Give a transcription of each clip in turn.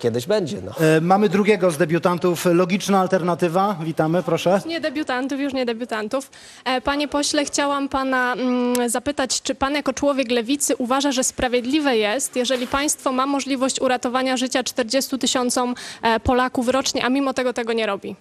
Kiedyś będzie, no. E, Mamy drugiego z debiutantów. Logiczna alternatywa. Witamy, proszę. Nie debiutantów, już nie debiutantów. E, Panie pośle, chciałam pana mm, zapytać, czy pan jako człowiek lewicy uważa, że sprawiedliwe jest, jeżeli państwo ma możliwość uratowania życia 40 tysiącom e, Polaków rocznie, a mimo tego tego nie robi?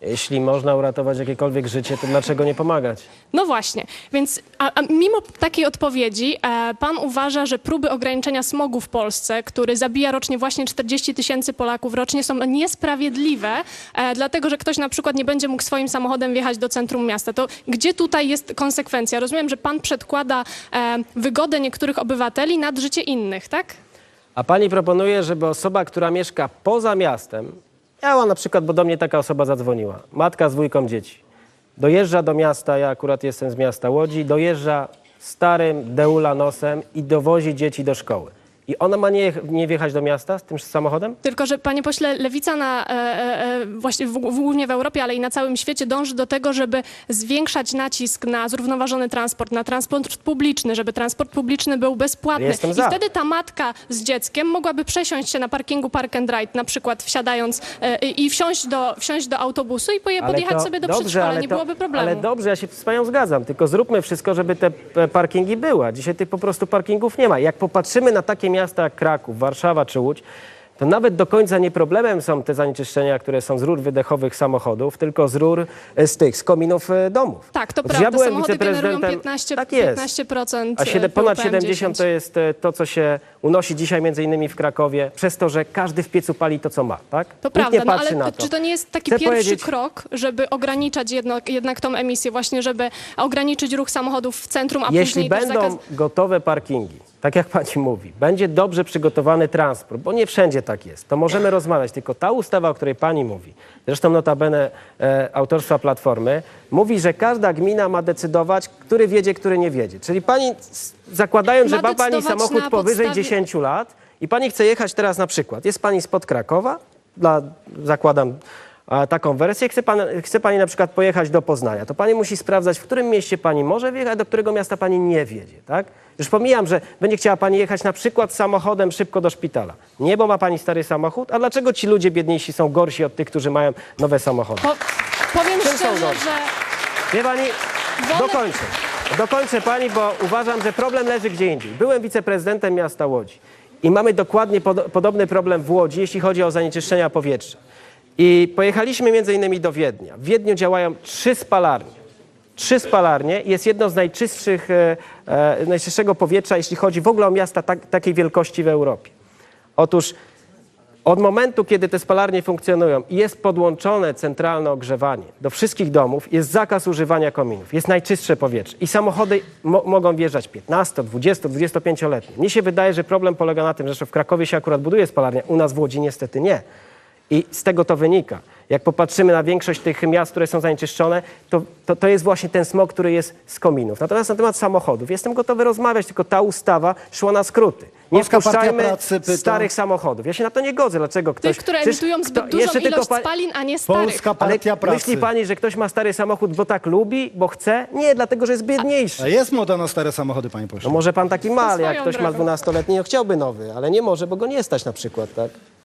Jeśli można uratować jakiekolwiek życie, to dlaczego nie pomagać? No właśnie, więc a, a mimo takiej odpowiedzi e, pan uważa, że próby ograniczenia smogu w Polsce, który zabija rocznie właśnie 40 tysięcy Polaków rocznie, są niesprawiedliwe, e, dlatego że ktoś na przykład nie będzie mógł swoim samochodem wjechać do centrum miasta. To gdzie tutaj jest konsekwencja? Rozumiem, że pan przedkłada e, wygodę niektórych obywateli nad życie innych, tak? A pani proponuje, żeby osoba, która mieszka poza miastem, miała na przykład, bo do mnie taka osoba zadzwoniła, matka z dwójką dzieci, dojeżdża do miasta, ja akurat jestem z miasta Łodzi, dojeżdża starym deulanosem i dowozi dzieci do szkoły. I ona ma nie, nie wjechać do miasta z tym samochodem? Tylko, że panie pośle, lewica na, e, e, e, właśnie w, głównie w Europie, ale i na całym świecie dąży do tego, żeby zwiększać nacisk na zrównoważony transport, na transport publiczny, żeby transport publiczny był bezpłatny. Jestem I za. wtedy ta matka z dzieckiem mogłaby przesiąść się na parkingu Park and Ride, na przykład wsiadając e, i wsiąść do, wsiąść do autobusu i poje, podjechać to sobie do dobrze, przedszkola, nie to- byłoby problemu. Ale dobrze, ja się z panią zgadzam, tylko zróbmy wszystko, żeby te e, parkingi były. Dzisiaj tych po prostu parkingów nie ma. Jak popatrzymy na takie miasta jak Kraków, Warszawa czy Łódź, to nawet do końca nie problemem są te zanieczyszczenia, które są z rur wydechowych samochodów, tylko z rur, e, z tych, z kominów e, domów. tak, to Otóż prawda. ja byłem Samochody wiceprezydentem. 15, tak jest. 15% A siedem, ponad PM10. 70 to jest e, to, co się unosi dzisiaj między innymi w Krakowie, przez to, że każdy w piecu pali to, co ma, tak? To Nikt prawda, no ale to. czy to nie jest taki Chcę pierwszy powiedzieć- krok, żeby ograniczać jedno, jednak tą emisję, właśnie żeby ograniczyć ruch samochodów w centrum, a Jeśli później też będą zakaz... gotowe parkingi, tak jak pani mówi, będzie dobrze przygotowany transport, bo nie wszędzie tak jest, to możemy rozmawiać. Tylko ta ustawa, o której pani mówi, zresztą notabene e, autorstwa Platformy, mówi, że każda gmina ma decydować, który wiedzie, który nie wiedzie. Czyli pani, s- zakładając, Ma że ma pani decydować samochód na powyżej podstawie- 10 lat i pani chce jechać teraz na przykład, jest pani spod Krakowa, dla, zakładam taką wersję, chce, pan, chce pani na przykład pojechać do Poznania, to pani musi sprawdzać, w którym mieście pani może wjechać, do którego miasta pani nie wiedzie, tak? Już pomijam, że będzie chciała pani jechać na przykład samochodem szybko do szpitala. Nie, bo ma pani stary samochód, a dlaczego ci ludzie biedniejsi są gorsi od tych, którzy mają nowe samochody? Po, powiem Czym są szczerze, gorsze? że Wie pani, Wolę- dokończę. Dokończę pani, bo uważam, że problem leży gdzie indziej. Byłem wiceprezydentem miasta Łodzi i mamy dokładnie pod, podobny problem w Łodzi, jeśli chodzi o zanieczyszczenia powietrza. I pojechaliśmy między innymi do Wiednia. W Wiedniu działają trzy spalarnie. Trzy spalarnie. Jest jedno z najczystszych, e, e, najczystszego powietrza, jeśli chodzi w ogóle o miasta tak, takiej wielkości w Europie. Otóż od momentu, kiedy te spalarnie funkcjonują i jest podłączone centralne ogrzewanie do wszystkich domów, jest zakaz używania kominów, jest najczystsze powietrze i samochody mo mogą wjeżdżać 15, 20, 25-letnie. Mnie się wydaje, że problem polega na tym, że w Krakowie się akurat buduje spalarnia, u nas w Łodzi niestety nie. I z tego to wynika. Jak popatrzymy na większość tych miast, które są zanieczyszczone, to, to, to jest właśnie ten smog, który jest z kominów. Natomiast na temat samochodów jestem gotowy rozmawiać, tylko ta ustawa szła na skróty. Nie Polska Partia wpuszczajmy Pracy pyta- starych samochodów. Ja się na to nie godzę. Dlaczego ktoś... tych, które Przecież emitują kto- zbyt dużą jeszcze tylko ilość pa- spalin, a nie starych. Polska Ale Partia Pracy. myśli pani, że ktoś ma stary samochód, bo tak lubi, bo chce? Nie, dlatego, że jest biedniejszy. A jest moda na stare samochody, panie pośle. No może pan taki ma, ale jak Swoją ktoś ma drogą. 12-letni, no chciałby nowy, ale nie może, bo go nie stać na przykład, tak?